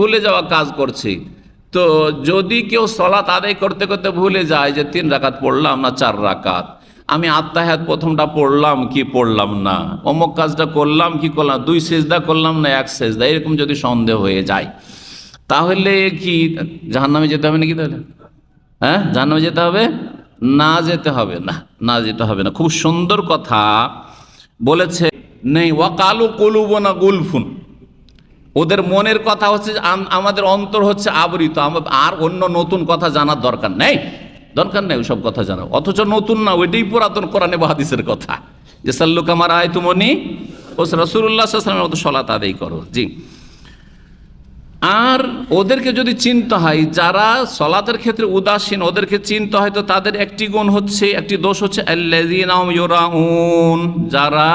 ভুলে যাওয়া কাজ করছি। তো যদি কেউ সলাত আদায় করতে করতে ভুলে যায় যে তিন রাকাত পড়লাম না চার রাকাত, আমি আত্মাহাত প্রথমটা পড়লাম কি পড়লাম না? অমুক কাজটা করলাম কি করলাম দুই সেজদা করলাম না, এক সেজদা? এরকম যদি সন্দেহ হয়ে যায়, তাহলে কি জাহান্নামে যেতে হবে নাকি তাহলে? হ্যাঁ? জাহান্নামে যেতে হবে? না যেতে হবে না না যেতে হবে না। খুব সুন্দর কথা বলেছে, নেই, ওয়াকালু কলুবনা গুলফুন। ওদের মনের কথা হচ্ছে আমাদের অন্তর হচ্ছে আবৃত। আর অন্য নতুন কথা জানার দরকার নেই। দরকার নেই ওইসব কথা জানা অথচ নতুন না, ওইটাই পুরাতন কোরআনে বা হাদিসের কথা। যে সাল্লুক আমার আয় তুমনি ও রসুল্লাহামের মতো সলাত আদায় করো। জি। আর ওদেরকে যদি চিনতে হয়, যারা সলাতের ক্ষেত্রে উদাসীন, ওদেরকে চিনতে হয়, তো তাদের একটি গুণ হচ্ছে, একটি দোষ হচ্ছে যারা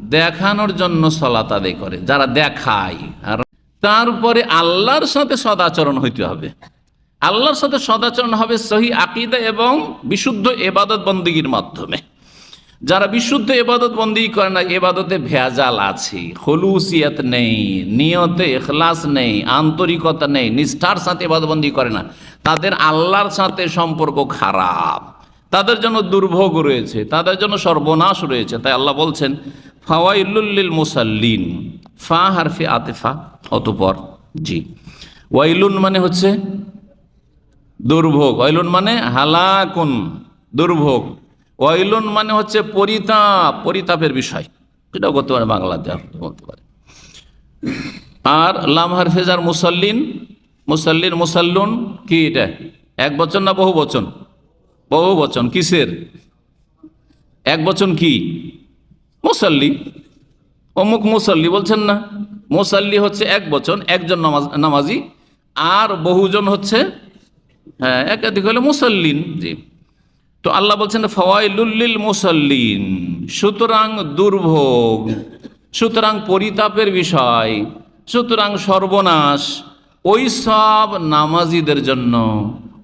দেখানোর জন্য সলাত আদায় করে, যারা দেখায়। আর তারপরে আল্লাহর সাথে সদাচরণ হইতে হবে। আল্লাহর সাথে সদাচরণ হবে সহি আকিদা এবং বিশুদ্ধ এবাদত বন্দীগীর মাধ্যমে। যারা বিশুদ্ধ এবাদত বন্দি করে না, এবাদতে ভেজাল আছে। হলুসিয়ত নেই, নিয়তে এখলাস নেই, আন্তরিকতা নেই, নিষ্ঠার সাথে এবাদতবন্দি করে না। তাদের আল্লাহর সাথে সম্পর্ক খারাপ। তাদের জন্য দুর্ভোগ রয়েছে, তাদের জন্য সর্বনাশ রয়েছে। তাই আল্লাহ বলছেন ফাওয়াইলুল্লিল মুসাল্লিন, ফা হারফি আতেফা, অতপর জি। ওয়াইলুন মানে হচ্ছে দুর্ভোগ। ওয়াইলুন মানে হালাকুন, দুর্ভোগ। ওয়াইলুন মানে হচ্ছে পরিতাপ, পরিতাপের বিষয়। এটাও করতে পারে বাংলাতে বলতে পারে আর লাম হারফেজার মুসাল্লিন মুসাল্লিন, মুসাল্লুন, কি এটা? এক বচন না বহু বচন? বহু বচন, কিসের? এক বচন কি? মুসাল্লি। অমুক মুসল্লি বলছেন না, মুসাল্লি হচ্ছে এক বচন, একজন নামাজ, নামাজি, আর বহুজন হচ্ছে হ্যাঁ একাধিক হলে মুসল্লিন, জি। তো আল্লাহ বলছেন ফওয়াইলুল্লিল মুসল্লিন, সুতরাং দুর্ভোগ, সুতরাং পরিতাপের বিষয়, সুতরাং সর্বনাশ, ওই সব নামাজিদের জন্য।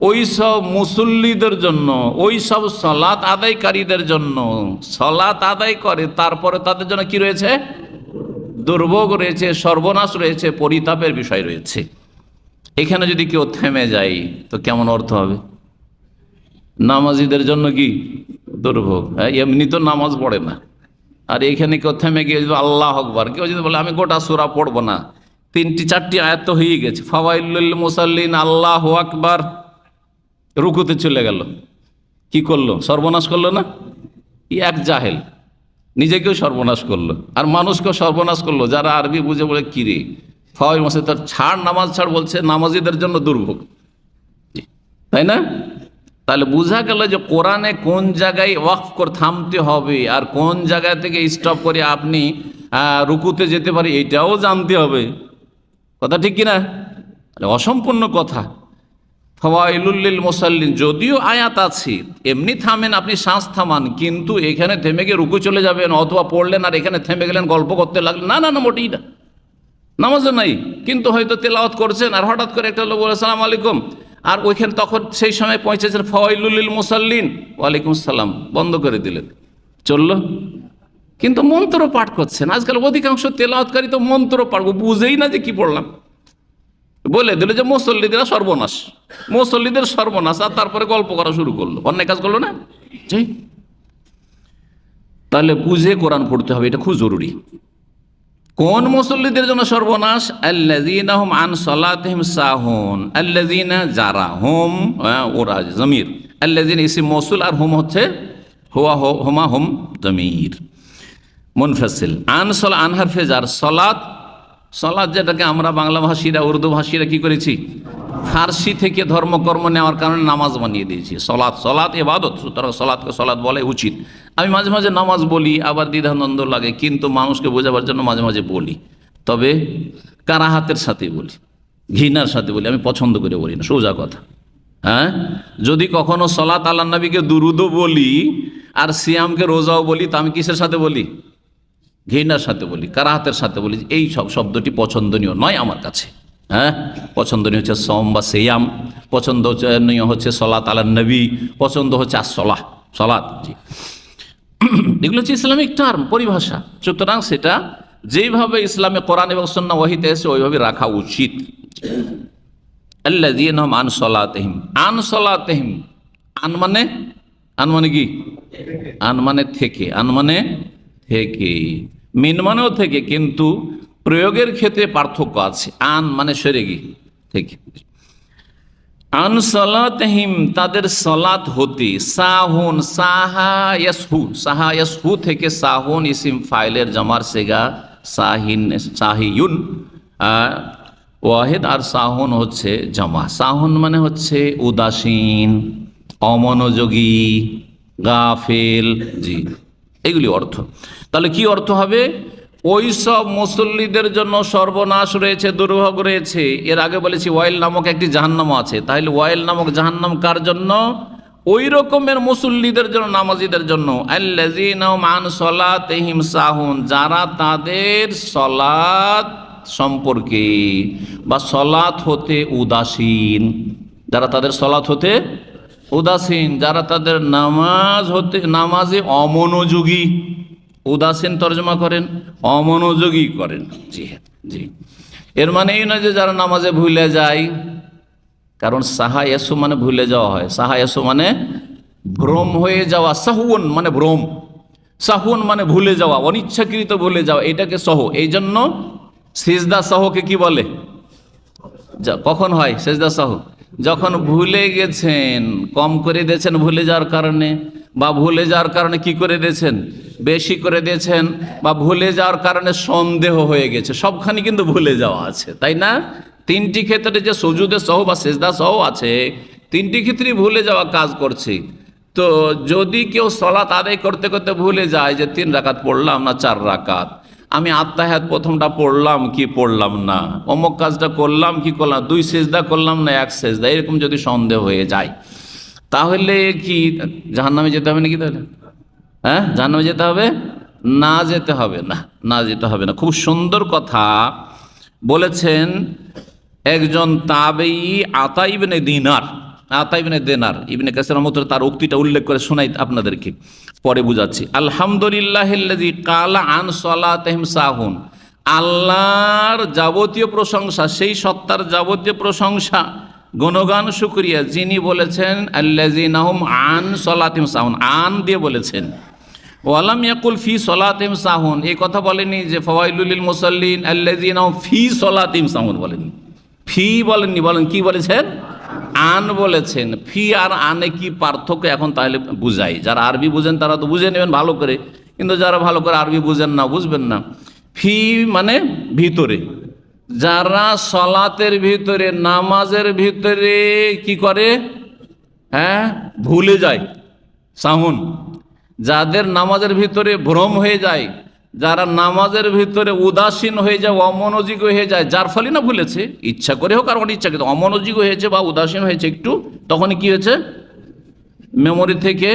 ওই সব মুসল্লিদের জন্য ওই সব সলাৎ আদায়কারীদের জন্য সলাৎ আদায় করে তারপরে তাদের জন্য কি রয়েছে? দুর্ভোগ রয়েছে সর্বনাশ রয়েছে পরিতাপের বিষয় রয়েছে। এখানে যদি কেউ থেমে যায় তো কেমন অর্থ হবে? নামাজিদের জন্য কি? দুর্ভোগ। হ্যাঁ, এমনি তো নামাজ পড়ে না। আর এখানে কেউ থেমে গিয়ে আল্লাহ আকবার কেউ যদি বলে আমি গোটা সুরা পড়ব না। তিনটি চারটি আয়াত তো হয়ে গেছে। ফাওয়াইল মুসাল্লিন আল্লাহ আকবার। রুকুতে চলে গেল। কি করল? সর্বনাশ করল না? ই এক জাহেল। নিজেকেও সর্বনাশ করল। আর মানুষকেও সর্বনাশ করল। যারা আরবি বুঝে বলে কিরে ফাওয়াই মাসে তার ছাড়, নামাজ ছাড় বলছে, নামাজিদের জন্য দুর্ভোগ। তাই না? তাহলে বোঝা গেল যে কোরআনে কোন জায়গায় ওয়াকফ করে থামতে হবে আর কোন জায়গা থেকে স্টপ করে আপনি রুকুতে যেতে পারি, এটাও জানতে হবে। কথা ঠিক কিনা? অসম্পূর্ণ কথা। ফওয়াইলুল্লিল মুসাল্লিন, যদিও আয়াত আছে, এমনি থামেন আপনি শ্বাস থামান, কিন্তু এখানে থেমে গিয়ে রুকু চলে যাবেন, অথবা পড়লেন আর এখানে থেমে গেলেন, গল্প করতে লাগলেন। না না না, মোটেই না। নামাজও নাই, কিন্তু হয়তো তেলাওয়াত করছেন, আর হঠাৎ করে একটা লোক বলে, সালাম আলাইকুম। আর ওইখানে তখন সেই সময় পৌঁছেছেন ফওয়াইলুল মুসাল্লিন। ওয়ালাইকুম সালাম, বন্ধ করে দিলেন। চলল। কিন্তু মন্ত্র পাঠ করছেন। আজকাল অধিকাংশ তেলাওয়াতকারী তো মন্ত্র পাঠ বুঝেই না যে কি পড়লাম। বলে দিল যে মুসল্লিদের সর্বনাশ। মুসল্লিদের সর্বনাশ আর তারপরে গল্প করা শুরু করল। অন্যায় কাজ করল না? জি। তাহলে বুঝে কোরআন পড়তে হবে এটা খুব জরুরি। কোন মুসল্লিদের জন্য সর্বনাশ? আল্লাযীনা হুম আন সালাতিহিম সাহুন। আল্লাযীনা যারা হুম আহ, ওরা জমির। আল্লাযীনা ইসিম মৌসুল আর হুম হচ্ছে হুয়া হুমা হুম জমির। মুনফাসিল। আন সলা আনহার ফেজার সলাত সলাৎ যেটাকে আমরা বাংলা ভাষীরা, উর্দু ভাষীরা কি করেছি? ফার্সি থেকে ধর্মকর্ম নেওয়ার কারণে নামাজ বানিয়ে দিয়েছি। সলাৎ সলাৎ এবাদত সুতরাং সলাৎকে সলাৎ বলে উচিত। আমি মাঝে মাঝে নামাজ বলি, আবার দ্বিধানন্দ লাগে, কিন্তু মানুষকে বোঝাবার জন্য মাঝে মাঝে বলি। তবে কারাহাতের সাথে বলি? ঘৃণার সাথে বলি, আমি পছন্দ করে বলি না, সোজা কথা। হ্যাঁ? যদি কখনো সলাৎ আল্লাহ নবীকে দুরুদও বলি, আর সিয়ামকে রোজাও বলি, তা আমি কিসের সাথে বলি? ঘৃণার সাথে বলি, কারাহাতের সাথে বলি এই সব শব্দটি পছন্দনীয় নয় আমার কাছে। হ্যাঁ? পছন্দনীয় হচ্ছে সম বা সেয়াম, পছন্দনীয় হচ্ছে সলাত আলা নবী, পছন্দ হচ্ছে আর সলাহ সলাত জি। এগুলো হচ্ছে ইসলামিক টার্ম পরিভাষা। সুতরাং সেটা যেইভাবে ইসলামে কোরআন এবং সন্না ওয়াহিতে এসে ওইভাবে রাখা উচিত। আল্লাযীনা হুম আন সলাতিহিম। আন আন মানে? আন মানে কি? আন মানে থেকে। আন মানে থেকে মিন মানেও থেকে, কিন্তু প্রয়োগের ক্ষেত্রে পার্থক্য আছে। আন মানে সরে গিয়ে থেকে। আন সলাতহিম, তাদের সলাত হতে, সাহুন, সাহা ইয়াসহু সাহা ইয়াসহু থেকে সাহুন ইসিম ফাইলের জামার সেগা, সাহিন সাহিউন ওয়াহিদ আর সাহুন হচ্ছে জামা। সাহুন মানে হচ্ছে উদাসীন, অমনোযোগী, গাফেল, জি। এগুলি অর্থ। তাহলে কি অর্থ হবে? ওই সব মুসল্লিদের জন্য সর্বনাশ রয়েছে, দুর্ভোগ রয়েছে। এর আগে বলেছি ওয়াইল নামক একটি জাহান্নাম আছে। তাহলে ওয়াইল নামক জাহান্নাম কার জন্য? ওই রকমের মুসল্লিদের জন্য, নামাজিদের জন্য। মান সাহুন, যারা তাদের সলাত সম্পর্কে বা সলাত হতে উদাসীন, যারা তাদের সলাত হতে উদাসীন, যারা তাদের নামাজ হতে, নামাজে অমনোযোগী। উদাসীন তর্জমা করেন, অমনোযোগী করেন। জি হ্যাঁ জি। এর মানে এই নয় যে যারা নামাজে ভুলে যায়, কারণ সাহা এসো মানে ভুলে যাওয়া হয়। সাহা এসো মানে ভ্রম হয়ে যাওয়া সাহুন মানে ভ্রম। সাহুন মানে ভুলে যাওয়া, অনিচ্ছাকৃত ভুলে যাওয়া, এটাকে সহ। এই জন্য সিজদা সহকে কি বলে? কখন হয় সেজদা সহ? যখন ভুলে গেছেন, কম করে দিয়েছেন ভুলে যাওয়ার কারণে, বা ভুলে যাওয়ার কারণে কি করে দিয়েছেন? বেশি করে দিয়েছেন, বা ভুলে যাওয়ার কারণে সন্দেহ হয়ে গেছে। সবখানি কিন্তু ভুলে যাওয়া আছে, তাই না? তিনটি ক্ষেত্রে যে সজুদে সহ বা সেজদা সহ আছে, তিনটি ক্ষেত্রেই ভুলে যাওয়া কাজ করছে। তো যদি কেউ সলাত আদায় করতে করতে ভুলে যায় যে তিন রাকাত পড়লাম না, চার রাকাত আমি আত্মাহাত প্রথমটা পড়লাম, কি পড়লাম না? অমুক কাজটা করলাম, কি করলাম? দুই সেজদা করলাম না, এক সেজদা? এরকম যদি সন্দেহ হয়ে যায়, তাহলে কি জাহান্নামে যেতে হবে নাকি তাহলে? হ্যাঁ? জাহান্নামে যেতে হবে? না যেতে হবে না না যেতে হবে না। খুব সুন্দর কথা বলেছেন একজন তাবেই আতা ইবনে দিনার। আতা ইবনে দেনার, ইবনে কাসির রহমত তার উক্তিটা উল্লেখ করে শোনাই আপনাদেরকে। পরে বুঝাচ্ছি। আলহামদুলিল্লাহ কালা আন সলাতহিম সাহুন। আল্লাহর যাবতীয় প্রশংসা, সেই সত্তার যাবতীয় প্রশংসা, গুণগান, শুক্রিয়া, যিনি বলেছেন আল্লাজিনাহুম আন সলাতিম সাহুন। আন দিয়ে বলেছেন। ওয়ালাম ইয়াকুল ফি সলাতিম সাহুন। এই কথা বলেনি যে, ফওয়াইলুল মুসাল্লিন আল্লাজিনাহুম ফি সলাতিম সাহুন বলেনি। ফি বলেননি, বলেন কি বলেছেন? আন বলেছেন, ফি আর আনে কি পার্থক্য এখন তাহলে বুঝাই। যারা আরবি বুঝেন তারা তো বুঝে নেবেন ভালো করে, কিন্তু যারা ভালো করে আরবি বুঝেন না, বুঝবেন না। ফি মানে ভিতরে। যারা সলাতের ভিতরে, নামাজের ভিতরে কি করে? হ্যাঁ ভুলে যায়। সাহুন যাদের নামাজের ভিতরে ভ্রম হয়ে যায় যারা নামাজের ভিতরে উদাসীন হয়ে যায়, অমনোযোগী হয়ে যায়, যার ফলে না ভুলেছে? ইচ্ছা করে হোক আর অনিচ্ছা কিন্তু অমনোযোগী হয়েছে বা উদাসীন হয়েছে একটু, তখন কি হয়েছে? মেমোরি থেকে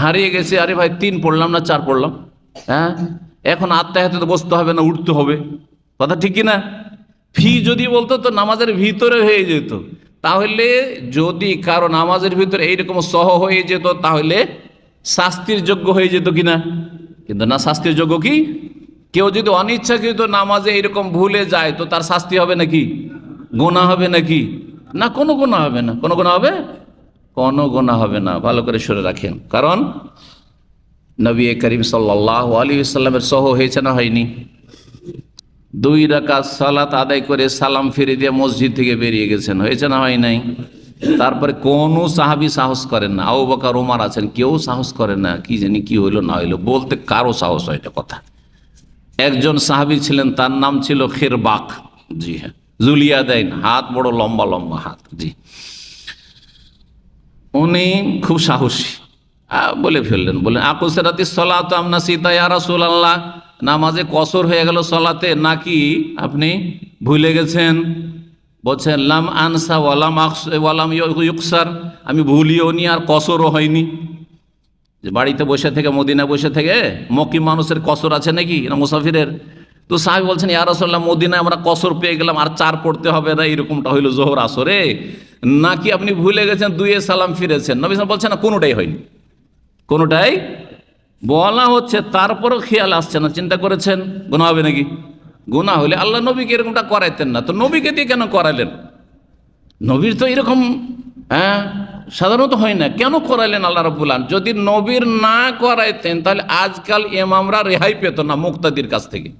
হারিয়ে গেছে, আরে ভাই তিন পড়লাম না, চার পড়লাম। হ্যাঁ? এখন আত্মায় হাতে তো বসতে হবে না, উঠতে হবে। কথা ঠিক না ফি যদি বলতো তো নামাজের ভিতরে হয়ে যেত। তাহলে যদি কারও নামাজের ভিতরে এইরকম সহ হয়ে যেত, তাহলে শাস্তির যোগ্য হয়ে যেত কিনা? কিন্তু না শাস্তির যোগ্য কি? কেউ যদি অনিচ্ছাকৃত নামাজে এরকম ভুলে যায়, তো তার শাস্তি হবে নাকি? গোনা হবে নাকি? না, কোনো গোনা হবে না। কোনো গোনা হবে? কোনো গোনা হবে না। ভালো করে সরে রাখেন। কারণ নবী করিম সাল্লাহ আলী সাল্লামের সহ হয়েছে না হয়নি? দুই রাকাত সালাত আদায় করে সালাম ফিরে দিয়ে মসজিদ থেকে বেরিয়ে গেছেন। হয়েছে না হয় নাই? তারপরে কোনো সাহাবি সাহস করেন না। আবু বকর ওমার আছেন, কেউ সাহস করে না, কি জানি কি হইল, না হইল, বলতে কারও সাহস হয় এটা কথা। একজন সাহাবি ছিলেন, তার নাম ছিল খেরবাক। জি হ্যাঁ জুলিয়া দেন, হাত বড় লম্বা লম্বা হাত, জি। উনি খুব সাহসী। বলে ফেললেন বলে আকুসেরাতি সলাত আমনা সীতা, ইয়া রাসূলুল্লাহ। নামাজে কসর হয়ে গেল সলাতে, নাকি আপনি ভুলে গেছেন? বলছেন, লাম আনসা ওয়ালাম ওয়ালাম ইউকসার। আমি ভুলিও নি আর কসরও হয়নি। যে বাড়িতে বসে থেকে মদিনা বসে থেকে মকি মানুষের কসর আছে নাকি? না মুসাফিরের? তো সাহেব বলছেন, ইয়া রাসূলুল্লাহ, মদিনায় আমরা কসর পেয়ে গেলাম, আর চার পড়তে হবে না, এরকমটা হইল জোহর আসরে। নাকি আপনি ভুলে গেছেন, দুইয়ে সালাম ফিরেছেন? নবী বলছেন, না, কোনোটাই হয়নি। কোনোটাই? বলা হচ্ছে, তারপরও খেয়াল আসছে না। চিন্তা করেছেন কোনো হবে নাকি? গুণা হলে আল্লাহ নবীকে এরকমটা করাইতেন না। তো নবীকে দিয়ে কেন করাইলেন নবীর তো এরকম হ্যাঁ সাধারণত হয় না। কেন করাইলেন আল্লাহ রব্বুল যদি নবীর না করাইতেন, তাহলে আজকাল এমামরা রেহাই পেত না মুক্তাদির কাছ থেকে।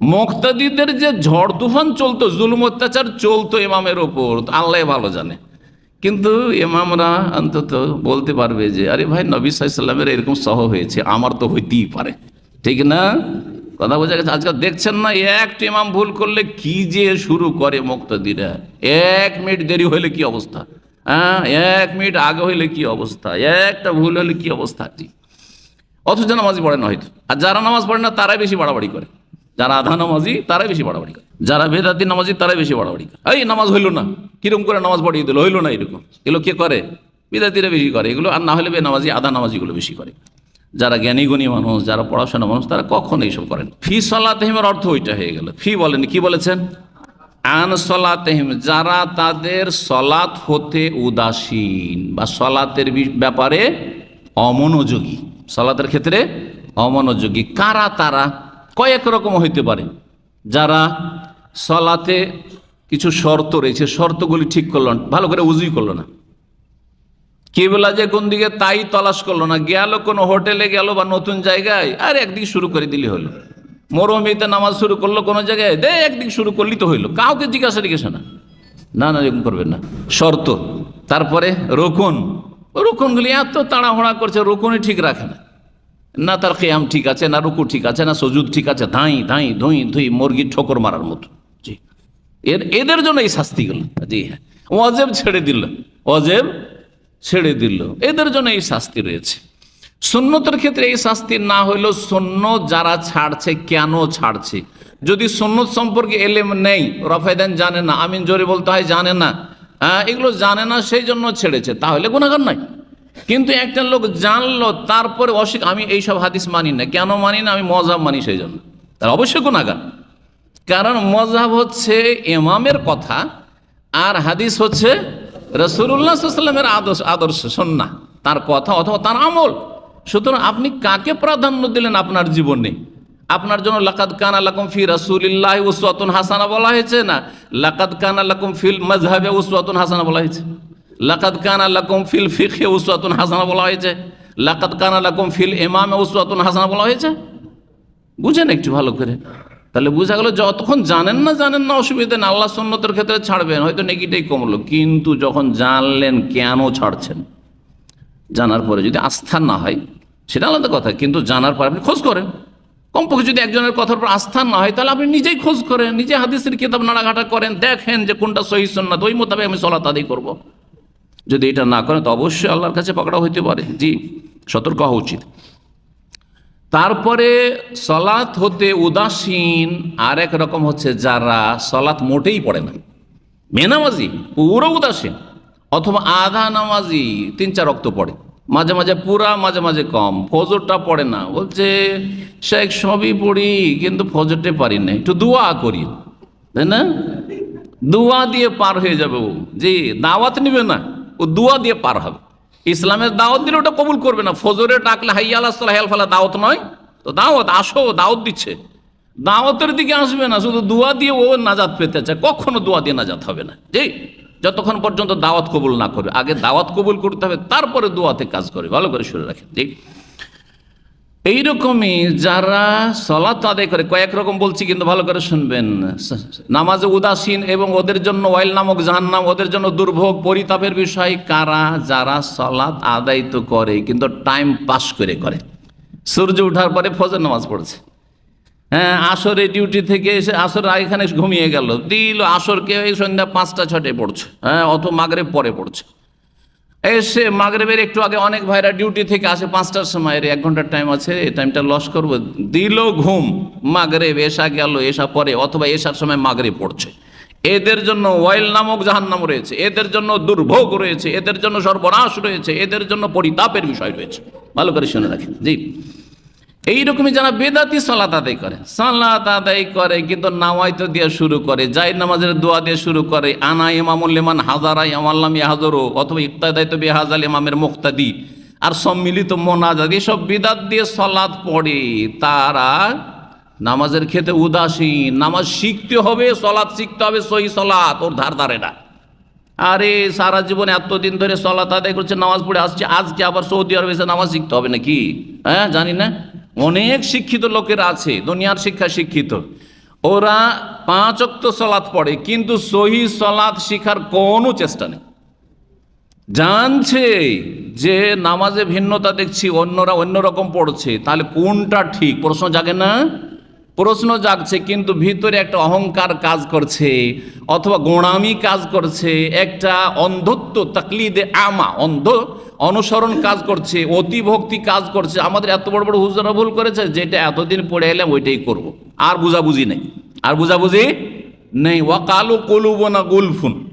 মুক্তাদিদের যে ঝড় তুফান চলতো, জুলুম অত্যাচার চলতো ইমামের ওপর আল্লাহ ভালো জানে। কিন্তু ইমামরা অন্তত বলতে পারবে যে, আরে ভাই, নবী সাল্লামের এরকম সহ হয়েছে, আমার তো হইতেই পারে। ঠিক না? কথা বোঝা গেছে? আজকাল দেখছেন না একটা ইমাম ভুল করলে কি যে শুরু করে মুক্তাদিরা? এক মিনিট দেরি হইলে কি অবস্থা? হ্যাঁ এক মিনিট আগে হইলে কি অবস্থা? একটা ভুল হলে কি অবস্থা? জি। অথচ নামাজি পড়ে না হয়তো। আর যারা নামাজ পড়ে না, তারাই বেশি বাড়াবাড়ি করে। যারা আধা নামাজি, তারাই বেশি বাড়াবাড়ি করে। যারা বেদাতি নামাজি, তারাই বেশি বাড়াবাড়ি করে। এই নামাজ হইল না। কীরকম করে নামাজ পড়িয়ে দিল? হইল না এরকম। এগুলো কে করে? বিদাতিরা বেশি করে। এগুলো আর না হলে বে নামাজি, আধা নামাজিগুলো বেশি করে। যারা জ্ঞানী গুণী মানুষ, যারা পড়াশোনা মানুষ, তারা কখন এইসব করেন? ফি সলাতেহিমের অর্থ ওইটা হয়ে গেল। ফি বলেন, কি বলেছেন? আন সলাতেহিম, যারা তাদের সলাত হতে উদাসীন বা সলাতের ব্যাপারে অমনোযোগী। সলাতের ক্ষেত্রে অমনোযোগী। কারা তারা? কয়েক রকম হইতে পারে। যারা সলাতে কিছু শর্ত রয়েছে, শর্তগুলি ঠিক করল ভালো করে উজুই করল না। কেবলা যে কোন দিকে তাই তলাশ করল না, গেল কোনো হোটেলে গেল বা নতুন জায়গায়, আর একদিক শুরু করে দিলে হলো। মরুভূমিতে নামাজ শুরু করল কোনো জায়গায়, দে একদিক শুরু করলি তো হইল। কাউকে জিজ্ঞাসা জিজ্ঞাসা না। না না, এরকম করবেন না। শর্ত, তারপরে রোকন। রোকনগুলি এত তাড়াহুড়া করছে, রোকনই ঠিক রাখে না। না, তার খেয়াম ঠিক আছে, না রুকু ঠিক আছে, না সজুদ ঠিক আছে, ধাই ধাই, ধুই ধুই, মুরগির ঠোকর মারার মতো। জি। এর, এদের জন্য এই শাস্তিগুলো। জি হ্যাঁ। অজেব ছেড়ে দিল। অজেব ছেড়ে দিল। এদের জন্য এই শাস্তি রয়েছে। সুন্নতের ক্ষেত্রে এই শাস্তি না হইলেও সন্ন্য যারা ছাড়ছে কেন ছাড়ছে? যদি সুন্নত সম্পর্কে এলেম নেই রফায়দান জানে না আমিন জোরে বলতে হয় জানে না হ্যাঁ, এগুলো জানে না সেই জন্য ছেড়েছে তাহলে গুণাগার নাই। কিন্তু একটা লোক জানলো তারপরে অসিক আমি এইসব হাদিস মানি না। কেন মানি না? আমি মজাব মানি সেই জন্য। তার অবশ্যই গুণাগার কারণ মজাব হচ্ছে এমামের কথা আর হাদিস হচ্ছে রসুল্লাহ সাল্লামের আদর্শ আদর্শ সন্না তার কথা অথবা তার আমল। সুতরাং আপনি কাকে প্রাধান্য দিলেন আপনার জীবনে? আপনার জন্য লাকাদ কান আলাকুম ফি রাসূলিল্লাহি উসওয়াতুন হাসানা বলা হয়েছে না? লাকাদ কান আলাকুম ফিল মাযহাবে উসওয়াতুন হাসানা বলা হয়েছে। লাকাদ কান আলাকুম ফিল ফিকহে উসওয়াতুন হাসানা বলা হয়েছে। লাকাদ কান আলাকুম ফিল ইমামে উসওয়াতুন হাসানা বলা হয়েছে। বুঝেন একটু ভালো করে। তাহলে বোঝা গেল যতক্ষণ জানেন না জানেন না অসুবিধা না আল্লাহ সন্ন্যতের ক্ষেত্রে ছাড়বেন। হয়তো নেকিটাই কমলো, কিন্তু যখন জানলেন কেন ছাড়ছেন, জানার পরে যদি আস্থা না হয়, সেটা আলাদা কথা, কিন্তু জানার পর আপনি খোঁজ করেন। কমপক্ষে যদি একজনের কথার উপর আস্থা না হয়, তাহলে আপনি নিজেই খোঁজ করেন, নিজে হাদিসের কিতাব নাড়াঘাটা করেন, দেখেন যে কোনটা সহি সন্ন্যাত ওই মোতাবেক আমি সলাত আদায় করব। যদি এটা না করেন, তো অবশ্যই আল্লাহর কাছে পকড়া হইতে পারে। জি, সতর্ক হওয়া উচিত। তারপরে সলাৎ হতে উদাসীন আর এক রকম হচ্ছে যারা সলাৎ মোটেই পড়ে না। মেনামাজি পুরো উদাসীন, অথবা আধা নামাজি, তিন চার রক্ত পড়ে। মাঝে মাঝে পুরা, মাঝে মাঝে কম, ফজরটা পড়ে না। বলছে, শেখ সবই পড়ি, কিন্তু ফজরটা পারি না। একটু দোয়া করি। তাই না? দোয়া দিয়ে পার হয়ে যাবে ও। যে দাওয়াত নিবে না, ও দোয়া দিয়ে পার হবে। ইসলামের দাওয়াত দিলে ওটা কবুল করবে না। ফজরে ডাকলে হাইয়া আল্লাহ হেল ফালা দাওয়াত নয়। তো দাওয়াত, আসো, দাওয়াত দিচ্ছে। দাওয়াতের দিকে আসবে না, শুধু দোয়া দিয়ে ও নাজাত পেতে চায়। কখনো দোয়া দিয়ে নাজাত হবে না। জি, যতক্ষণ পর্যন্ত দাওয়াত কবুল না করবে। আগে দাওয়াত কবুল করতে হবে, তারপরে দোয়াতে কাজ করে। ভালো করে শুনে রাখেন। জি। এইরকমই যারা সলাত আদায় করে, কয়েক রকম বলছি কিন্তু ভালো করে শুনবেন। নামাজে উদাসীন এবং ওদের জন্য ওয়াইল নামক জাহান্নাম, ওদের জন্য দুর্ভোগ, পরিতাপের বিষয়, কারা যারা সলাত আদায় তো করে, কিন্তু টাইম পাস করে করে। সূর্য ওঠার পরে ফজর নামাজ পড়ছে। হ্যাঁ আসরে ডিউটি থেকে এসে আসর এখানে ঘুমিয়ে গেল। দিল আসরকে সন্ধ্যা পাঁচটা, ছটায় পড়ছে। হ্যাঁ অত মাগরে পরে পড়ছে। এসে মাগরেবের একটু আগে অনেক ভাইরা ডিউটি থেকে আসে, পাঁচটার সময় এক ঘণ্টার টাইম আছে, এই টাইমটা লস করব। দিল ঘুম, মাগরেব এসা গেল এসা পরে, অথবা এসার সময় মাগরে পড়ছে। এদের জন্য ওয়াইল নামক জাহান্নাম রয়েছে, এদের জন্য দুর্ভোগ রয়েছে, এদের জন্য সর্বনাশ রয়েছে, এদের জন্য পরিতাপের বিষয় রয়েছে। ভালো করে শুনে রাখেন। জি। এইরকমই যারা বেদাতি সালাত আদায় করে, সালাত আদায় করে, কিন্তু নাওয়াইতো দিয়ে শুরু করে যাই নামাজের দোয়া দিয়ে শুরু করে, আনা ইমামুল্লিমান হাজারা ইমাল্লাম হাজারো অথবা ইত্তাদায়িত বেহাজাল ইমামের মুক্তাদি আর সম্মিলিত মোনাজাত, এসব বিদাত দিয়ে সলাদ পড়ে, তারা নামাজের ক্ষেত্রে উদাসীন, নামাজ শিখতে হবে সলাৎ শিখতে হবে, সহি সলাৎ ওর ধার ধারে না। আরে সারা জীবনে এতদিন ধরে সলাৎ আদায় করছে, নামাজ পড়ে আসছে, আজকে আবার সৌদি আরবে এসে নামাজ শিখতে হবে নাকি? হ্যাঁ জানি না। অনেক শিক্ষিত লোকের আছে, দুনিয়ার শিক্ষা শিক্ষিত। ওরা পাঁচ অক্ত সলাৎ পড়ে, কিন্তু সহি সলাদ শিখার কোনো চেষ্টা নেই। জানছে যে নামাজে ভিন্নতা দেখছি, অন্যরা অন্যরকম পড়ছে, তাহলে কোনটা ঠিক? প্রশ্ন জাগে না? প্রশ্ন জাগছে, কিন্তু ভিতরে একটা অহংকার কাজ করছে, অথবা গোড়ামি কাজ করছে, একটা অন্ধত্ব, তাকলিদে আমা, অন্ধ, অনুসরণ কাজ করছে, অতিভক্তি কাজ করছে। আমাদের এত বড় বড় হুজরা ভুল করেছে, যেটা এতদিন পড়ে এলাম, ওইটাই করব। আর বুঝাবুঝি নেই। আর বুঝাবুঝি নেই। ওয়াকালু কলুবনা গুলফুন।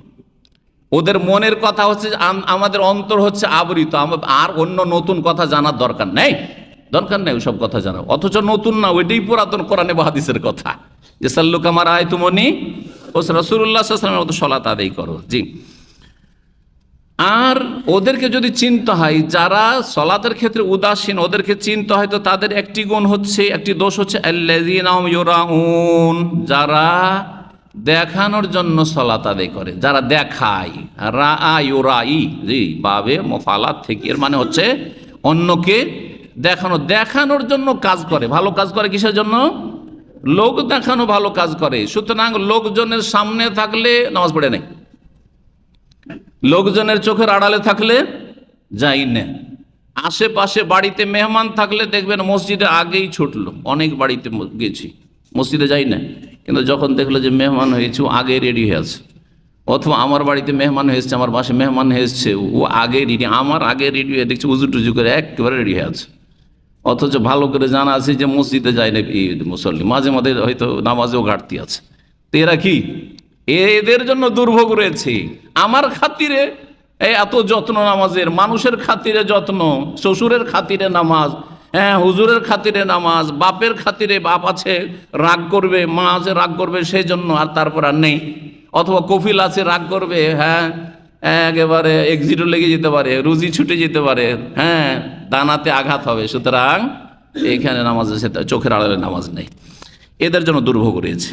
ওদের মনের কথা হচ্ছে আমাদের অন্তর হচ্ছে আবৃত। আর অন্য নতুন কথা জানার দরকার নেই। দরকার নেই ওসব কথা জানা অথচ নতুন না, ওইটাই পুরাতন কোরআনে বাহাদিসের কথা। যে সাল্লুক আমার আয় তুমনি ও রসুল্লাহ সাল্লামের মতো সলাত আদায় করো। জি। আর ওদেরকে যদি চিনতে হয়, যারা সলাতের ক্ষেত্রে উদাসীন, ওদেরকে চিনতে হয়, তো তাদের একটি গুণ হচ্ছে, একটি দোষ হচ্ছে যারা দেখানোর জন্য সলাত আদায় করে, যারা দেখায়। রা ইউরাই জি, বাবে, মোফালাত থেকে এর মানে হচ্ছে অন্যকে দেখানো, দেখানোর জন্য কাজ করে। ভালো কাজ করে কিসের জন্য? লোক দেখানো ভালো কাজ করে। সুতরাং লোকজনের সামনে থাকলে নামাজ পড়ে নেই। লোকজনের চোখের আড়ালে থাকলে যাই না। আশেপাশে বাড়িতে মেহমান থাকলে দেখবেন মসজিদে আগেই ছুটলো। অনেক বাড়িতে গেছি। মসজিদে যাই না। কিন্তু যখন দেখল যে মেহমান হয়েছে, ও আগে রেডি হয়ে আছে। অথবা আমার বাড়িতে মেহমান হয়েছে আমার বাসে মেহমান হয়েছে ও আগে রেডি, আমার আগে রেডি হয়ে দেখছি, উজু টুজু করে একেবারে রেডি হয়ে আছে। অথচ ভালো করে জানা আছে যে মসজিদে যায় না মুসল্লি। মাঝে মাঝে হয়তো নামাজেও ঘাটতি আছে। তো এরা কি? এদের জন্য দুর্ভোগ রয়েছে। আমার খাতিরে এই এত যত্ন নামাজের, মানুষের খাতিরে যত্ন, শ্বশুরের খাতিরে নামাজ হ্যাঁ হুজুরের খাতিরে নামাজ, বাপের খাতিরে বাপ আছে, রাগ করবে, মা আছে, রাগ করবে সেই জন্য আর তারপর আর নেই। অথবা কফিল আছে, রাগ করবে হ্যাঁ একেবারে এক্সিটও লেগে যেতে পারে, রুজি ছুটে যেতে পারে হ্যাঁ দানাতে আঘাত হবে। সুতরাং এখানে নামাজ চোখের আড়ালে নামাজ নেই। এদের জন্য দুর্ভোগ রয়েছে।